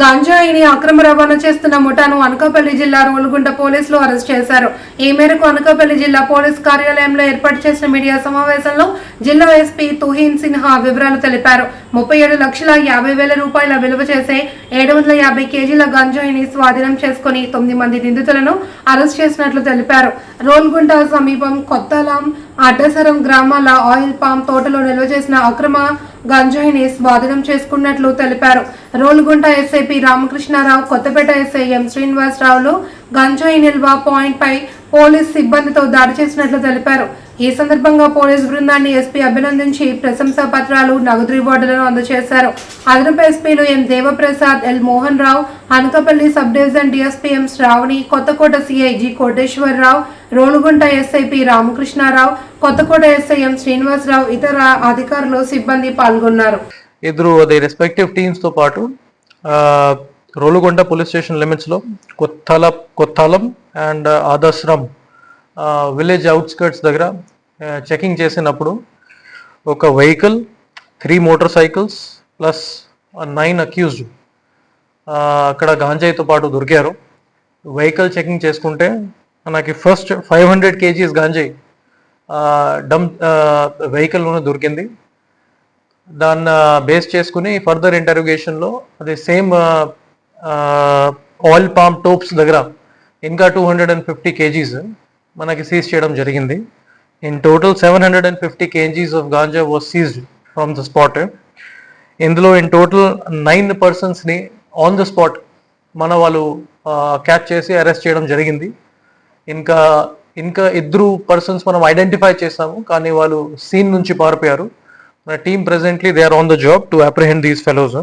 గంజాయిని అక్రమ రవాణా చేస్తున్న ముఠాను అనకాపల్లి జిల్లా రోలుగుంట పోలీసులు అరెస్ట్ చేశారు. ఈ మేరకు అనకాపల్లి జిల్లా పోలీస్ కార్యాలయంలో ఏర్పాటు చేసిన మీడియా సమావేశంలో జిల్లా ఎస్పీ తుహీన్ సిన్హా వివరాలు తెలిపారు. ముప్పై ఏడు లక్షల యాభై వేల రూపాయల విలువ చేసే ఏడు వందల యాభై కేజీల గంజాయిని స్వాధీనం చేసుకుని తొమ్మిది మంది నిందితులను అరెస్ట్ చేసినట్లు తెలిపారు. రోల్గుంట సమీపం కొత్తలాం అడ్డసరం గ్రామాల ఆయిల్ పామ్ తోటలో నిల్వ చేసిన అక్రమ గంజాయిని స్వాధీనం చేసుకున్నట్లు తెలిపారు. Rolugunta SI P Ramakrishnarao Kothapeta SI M శ్రీనివాసరావులు గంజాయి నిల్వ పాయింట్ పై పోలీస్ సిబ్బందితో దాడి చేసినట్లు తెలిపారు. ఈ సందర్భంగా పోలీస్ బృందాన్ని ఎస్పీ అభినందించి ప్రశంసా పత్రాలు నగదు రివార్డులను అందజేశారు. అదనపు ఎస్పీలు M Devaprasad L Mohan Rao Anakapalli sub division DSP M Sravani Kothakota CI G Koteswararao Rolugunta SI P Ramakrishnarao Kothakota SI M Srinivasarao ఇతర అధికారులు సిబ్బంది పాల్గొన్నారు. ఇద్దరు రెస్పెక్టివ్ రెస్పెక్టివ్ టీమ్స్తో పాటు రోలుగొండ పోలీస్ స్టేషన్ లిమిట్స్లో కొత్తల కొత్తలం అండ్ ఆదర్శ్రమ్ విలేజ్ అవుట్స్కర్ట్స్ దగ్గర చెకింగ్ చేసినప్పుడు ఒక vehicle three motor cycles plus nine accused అక్కడ గాంజాయితో పాటు దొరికారు. వెహికల్ చెకింగ్ చేసుకుంటే నాకు ఫస్ట్ ఫైవ్ హండ్రెడ్ కేజీస్ గాంజాయి డమ్ వెహికల్లోనే దొరికింది. దాన్ని బేస్ చేసుకుని ఫర్దర్ ఇంటరోగేషన్లో అది సేమ్ ఆయిల్ పామ్ టోప్స్ దగ్గర ఇంకా two hundred and fifty kgs మనకి సీజ్ చేయడం జరిగింది. In total seven hundred and fifty kgs of ganja was seized from the spot ఇందులో ఇన్ టోటల్ నైన్ పర్సన్స్ని ఆన్ ద స్పాట్ మన వాళ్ళు క్యాచ్ చేసి అరెస్ట్ చేయడం జరిగింది. ఇంకా ఇంకా ఇద్దరు పర్సన్స్ మనం ఐడెంటిఫై చేసాము కానీ వాళ్ళు సీన్ నుంచి పారిపోయారు. మన team presently they are on the job to apprehend these fellows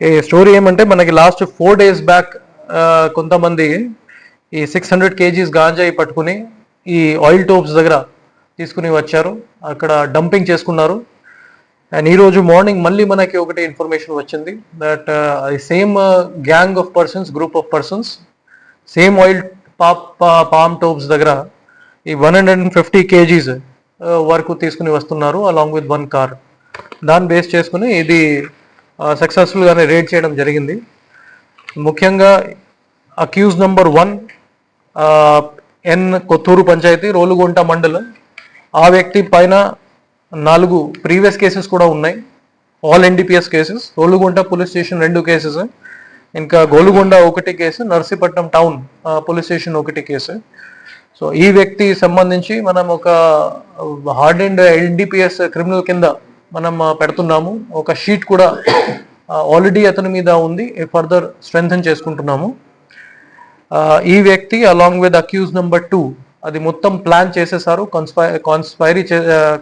ఈ స్టోరీ ఏమంటే మనకి లాస్ట్ ఫోర్ డేస్ బ్యాక్ కొంతమంది ఈ సిక్స్ హండ్రెడ్ కేజీస్ గాంజాయి పట్టుకుని ఈ ఆయిల్ టోప్స్ దగ్గర తీసుకుని వచ్చారు. అక్కడ డంపింగ్ చేసుకున్నారు. అండ్ ఈరోజు మార్నింగ్ మళ్ళీ మనకి ఒకటి ఇన్ఫర్మేషన్ వచ్చింది that same gang of persons group of persons same oil pop palm tops దగ్గర ఈ one hundred and fifty kgs uh, వరకు తీసుకుని వస్తున్నారు అలాంగ్ విత్ వన్ కార్ దాన్ని బేస్ చేసుకుని ఇది uh, సక్సెస్ఫుల్గానే రేడ్ చేయడం జరిగింది. ముఖ్యంగా accused number one N Kothuru panchayat Rolugunta మండలం. ఆ వ్యక్తి పైన నాలుగు ప్రీవియస్ కేసెస్ కూడా ఉన్నాయి. All NDPS cases Rolugunta police station రెండు కేసెస్ ఇంకా గోలుగొండ ఒకటి case Narsipatnam town police station ఒకటి కేసు. సో ఈ వ్యక్తి సంబంధించి మనం ఒక హార్డ్ అండ్ ఎన్డీపీఎస్ క్రిమినల్ కింద మనం పెడుతున్నాము. ఒక షీట్ కూడా ఆల్రెడీ అతని మీద ఉంది. ఫర్దర్ స్ట్రెంగ్ చేసుకుంటున్నాము. ఈ వ్యక్తి along with accused number two అది మొత్తం ప్లాన్ చేసేసారు కాన్స్పై కాన్స్పైరీ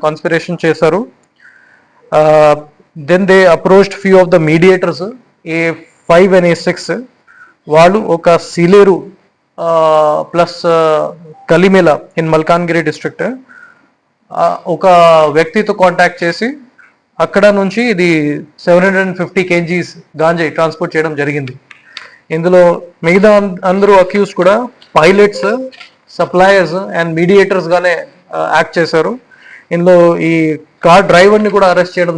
కాన్స్పిరేషన్ చేశారు. Then they approached few of the mediators A five and A six వాళ్ళు ఒక Sileru plus Kalimela in Malkangiri district ఒక వ్యక్తితో కాంటాక్ట్ చేసి అక్కడ నుంచి ఇది seven hundred and fifty kgs ganja transport చేయడం జరిగింది. ఇందులో మిగతా అందరూ అక్యూస్ కూడా పైలట్స్ సప్లయర్స్ అండ్ మీడియేటర్స్ గానే uh, యాక్ట్ చేశారు. ఇందులో ఈ కార్ డ్రైవర్ని కూడా అరెస్ట్ చేయడం